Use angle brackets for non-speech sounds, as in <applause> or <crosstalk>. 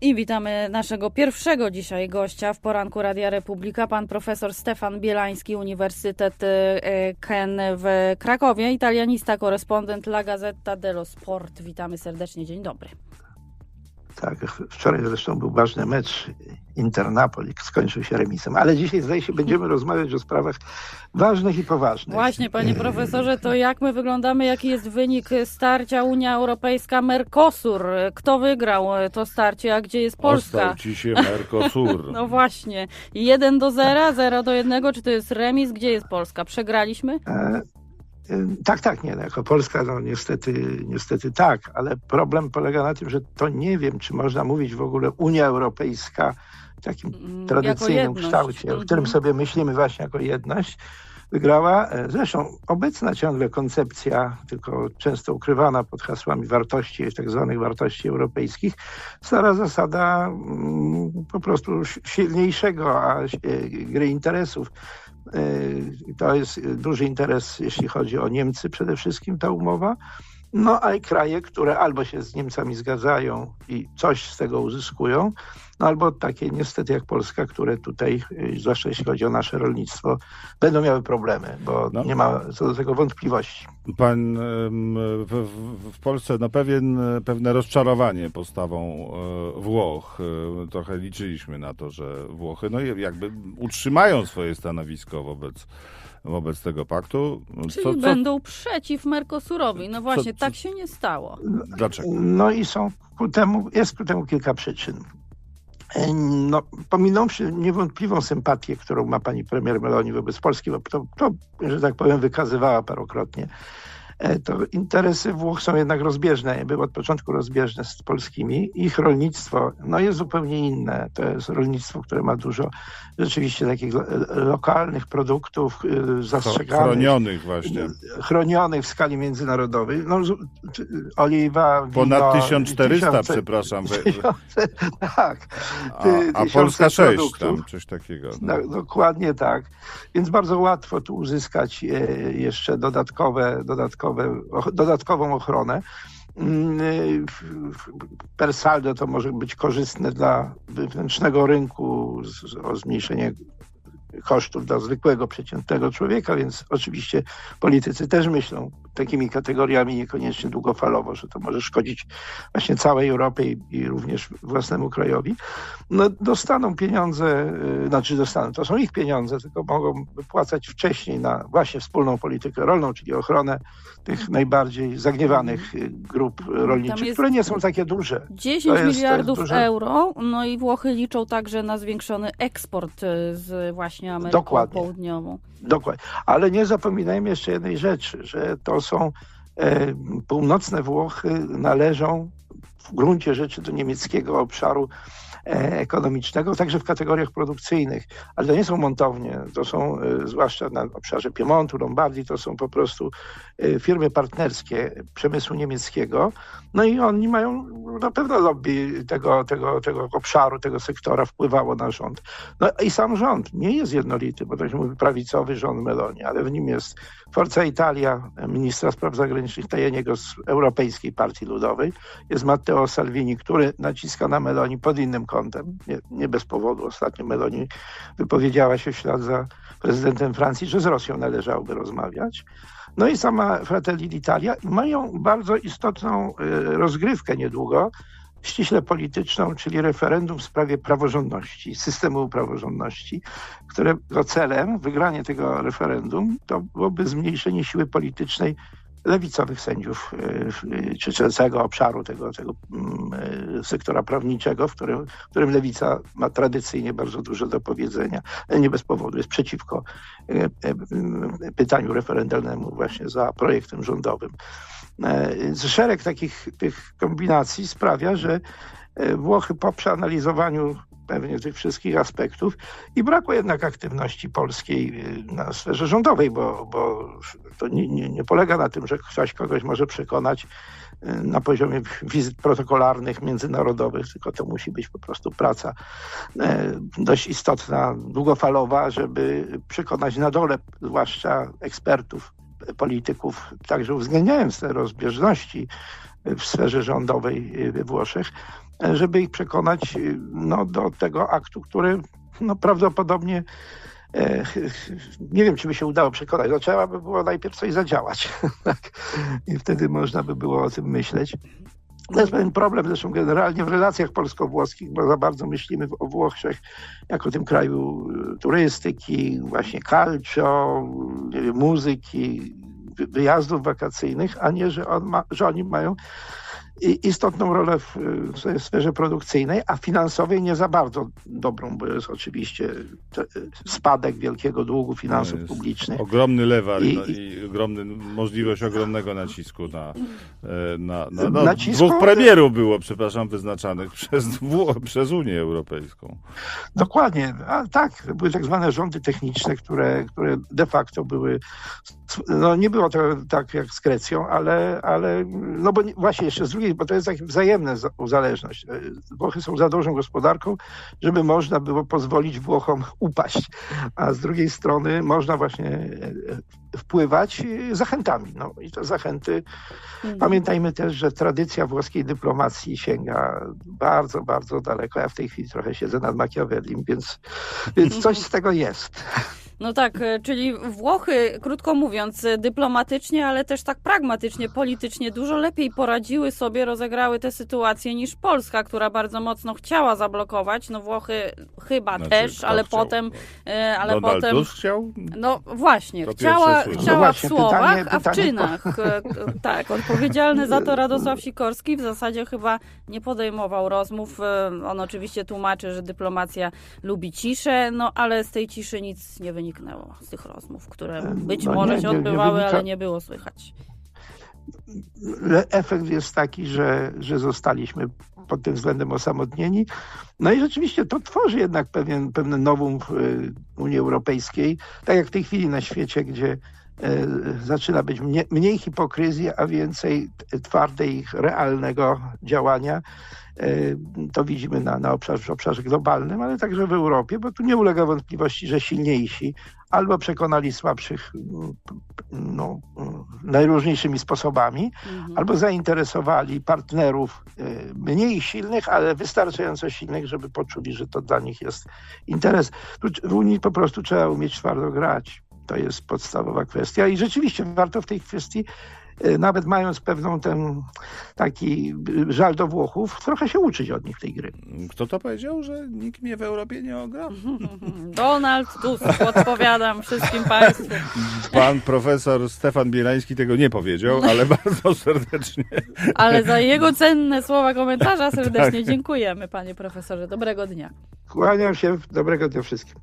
I witamy naszego pierwszego dzisiaj gościa w poranku Radia Republika, pan profesor Stefan Bielański, Uniwersytet e, Ken w Krakowie, italianista, korespondent La Gazzetta dello Sport. Witamy serdecznie, dzień dobry. Tak, wczoraj zresztą był ważny mecz Inter-Napoli, skończył się remisem, ale dzisiaj zdaje się będziemy rozmawiać o sprawach ważnych i poważnych. Właśnie, panie profesorze, to jak my wyglądamy, jaki jest wynik starcia Unia Europejska-Mercosur? Kto wygrał to starcie, a gdzie jest Polska? Ostał ci się Mercosur. <laughs> No właśnie, 1 do 0, 0 do 1, czy to jest remis? Gdzie jest Polska? Przegraliśmy? E tak, tak, nie. No, jako Polska, no niestety, niestety tak, ale problem polega na tym, że to nie wiem, czy można mówić w ogóle Unia Europejska w takim mm, tradycyjnym kształcie, w którym mhm. sobie myślimy właśnie jako jedność, wygrała. E, zresztą obecna ciągle koncepcja, tylko często ukrywana pod hasłami wartości, tak zwanych wartości europejskich, stara zasada mm, po prostu silniejszego a, e, gry interesów Y, to jest duży interes, jeśli chodzi o Niemcy przede wszystkim ta umowa. No a i kraje, które albo się z Niemcami zgadzają i coś z tego uzyskują, no albo takie niestety jak Polska, które tutaj, y, zwłaszcza jeśli chodzi o nasze rolnictwo, będą miały problemy, bo no. nie ma co do tego wątpliwości. Pan w, w, Polsce no pewien, pewne rozczarowanie postawą e, Włoch. E, trochę liczyliśmy na to, że Włochy no jakby utrzymają swoje stanowisko wobec wobec tego paktu. Czyli co, co... będą przeciw Mercosurowi. No właśnie, co, tak się nie stało. Dlaczego? No i są ku temu, jest ku temu kilka przyczyn. E, no, pominąwszy niewątpliwą sympatię, którą ma pani premier Meloni wobec Polski, bo to, to że tak powiem, wykazywała parokrotnie, to interesy Włoch są jednak rozbieżne, były od początku rozbieżne z polskimi. Ich rolnictwo no, jest zupełnie inne. To jest rolnictwo, które ma dużo rzeczywiście takich lokalnych produktów y, zastrzeganych. Chronionych właśnie. Chronionych w skali międzynarodowej. No, oliwa, wino, Ponad 1400, tysiące, przepraszam. Tysiące, <laughs> tak. a, a Polska 6, produktów. tam coś takiego. No. No, dokładnie tak. Więc bardzo łatwo tu uzyskać e, jeszcze dodatkowe, dodatkowe dodatkowe, dodatkową ochronę. Mm, per saldo to może być korzystne dla wewnętrznego rynku o zmniejszenie kosztów dla zwykłego, przeciętnego człowieka, więc oczywiście politycy też myślą takimi kategoriami niekoniecznie długofalowo, że to może szkodzić właśnie całej Europie i, i również własnemu krajowi. No, dostaną pieniądze, yy, znaczy dostaną, to są ich pieniądze, tylko mogą wypłacać wcześniej na właśnie wspólną politykę rolną, czyli ochronę tych najbardziej zagniewanych y, grup rolniczych, które nie są takie duże. 10 jest, miliardów duże... euro, no i Włochy liczą także na zwiększony eksport y, z właśnie Ameryką Dokładnie. Południową. Dokładnie. Ale nie zapominajmy jeszcze jednej rzeczy, że to są e, północne Włochy należą w gruncie rzeczy do niemieckiego obszaru ekonomicznego, także w kategoriach produkcyjnych. Ale to nie są montownie, to są e, zwłaszcza na obszarze Piemontu, Lombardii, to są po prostu e, firmy partnerskie przemysłu niemieckiego. No i oni mają na pewno lobby tego, tego, tego obszaru, tego sektora wpływało na rząd. No i sam rząd nie jest jednolity, bo to się mówi prawicowy rząd Meloni, ale w nim jest Forza Italia, ministra spraw zagranicznych Tajaniego z Europejskiej Partii Ludowej, jest Matteo Salvini, który naciska na Meloni pod innym kątem, nie, nie bez powodu. Ostatnio Meloni wypowiedziała się w ślad za prezydentem Francji, że z Rosją należałoby rozmawiać. No i sama Fratelli d'Italia mają bardzo istotną e, rozgrywkę niedługo, ściśle polityczną, czyli referendum w sprawie praworządności, systemu praworządności, którego celem, wygranie tego referendum, to byłoby zmniejszenie siły politycznej lewicowych sędziów, e, czy, czy całego obszaru tego, tego mm, e, sektora prawniczego, w którym, w którym lewica ma tradycyjnie bardzo dużo do powiedzenia. Nie bez powodu jest przeciwko e, pytaniu referendalnemu właśnie za projektem rządowym. Szereg takich tych kombinacji sprawia, że Włochy po przeanalizowaniu pewnie tych wszystkich aspektów i brakło jednak aktywności polskiej y, na sferze rządowej, bo, bo to nie, nie, nie polega na tym, że ktoś kogoś może przekonać y, na poziomie wizyt protokolarnych, międzynarodowych, tylko to musi być po prostu praca y, dość istotna, długofalowa, żeby przekonać na dole, zwłaszcza ekspertów, polityków, także uwzględniając te rozbieżności w sferze rządowej we Włoszech, żeby ich przekonać no, do tego aktu, który no, prawdopodobnie e, nie wiem, czy by się udało przekonać. No, trzeba by było najpierw coś zadziałać. <laughs> tak? I wtedy można by było o tym myśleć. To jest pewien problem zresztą generalnie w relacjach polsko-włoskich, bo za bardzo myślimy o Włoszech jako tym kraju e, turystyki, właśnie calcio, muzyki, wyjazdów wakacyjnych, a nie, że, on ma, że oni mają istotną rolę w, w sferze produkcyjnej, a finansowej nie za bardzo dobrą, bo jest oczywiście spadek wielkiego długu finansów publicznych. Ogromny lewar I, no, i ogromny, możliwość ogromnego nacisku na, e, na, na no, nacisku, dwóch premierów było, przepraszam, wyznaczanych przez, przez Unię Europejską. Dokładnie, a tak, były tak zwane rządy techniczne, które, które de facto były, no nie było to tak jak z Grecją, ale, ale no bo właśnie jeszcze z drugiej bo to jest taka wzajemna uzależność. E, Włochy są za dużą gospodarką, żeby można było pozwolić Włochom <laughs> upaść, a z drugiej strony można właśnie e, wpływać zachętami. No i te zachęty. Mhm. Pamiętajmy też, że tradycja włoskiej dyplomacji sięga bardzo, bardzo daleko. Ja w tej chwili trochę siedzę nad Machiavellim, więc, więc coś z tego jest. No tak, e, czyli Włochy, krótko mówiąc, e, dyplomatycznie, ale też tak pragmatycznie, politycznie dużo lepiej poradziły sobie, rozegrały tę sytuację niż Polska, która bardzo mocno chciała zablokować. No Włochy chyba znaczy, też, ale chciał? potem... E, ale Donald potem Tusk chciał? No właśnie, to chciała, chciała no właśnie, w słowach, pytanie, a w pytanie... czynach. tak, odpowiedzialny za to Radosław Sikorski w zasadzie chyba nie podejmował rozmów. On oczywiście tłumaczy, że dyplomacja lubi ciszę, no ale z tej ciszy nic nie wynika wyniknęło z tych rozmów, które być no może nie, się odbywały, nie, nie ale nie było słychać. Efekt jest taki, że, że zostaliśmy pod tym względem osamotnieni. No i rzeczywiście to tworzy jednak pewien, pewne nowum w y, Unii Europejskiej, tak jak w tej chwili na świecie, gdzie e, zaczyna być mniej, mniej hipokryzji, a więcej twardej, realnego działania. E, to widzimy na, na obszarze, w obszarze globalnym, ale także w Europie, bo tu nie ulega wątpliwości, że silniejsi albo przekonali słabszych no, najróżniejszymi sposobami, mhm. albo zainteresowali partnerów e, mniej silnych, ale wystarczająco silnych, żeby poczuli, że to dla nich jest interes. Tu w Unii po prostu trzeba umieć twardo grać. To jest podstawowa kwestia i rzeczywiście warto w tej kwestii Y, nawet mając pewną ten taki żal do Włochów, trochę się uczyć od nich tej gry. Kto to powiedział, że nikt mnie w Europie nie ogra? <laughs> Donald Tusk, odpowiadam wszystkim Państwu. Pan profesor Stefan Bielański tego nie powiedział, ale <laughs> bardzo serdecznie. Ale za jego cenne słowa komentarza <laughs> serdecznie tak. dziękujemy, panie profesorze. Dobrego dnia. Kłaniam się, dobrego dnia wszystkim.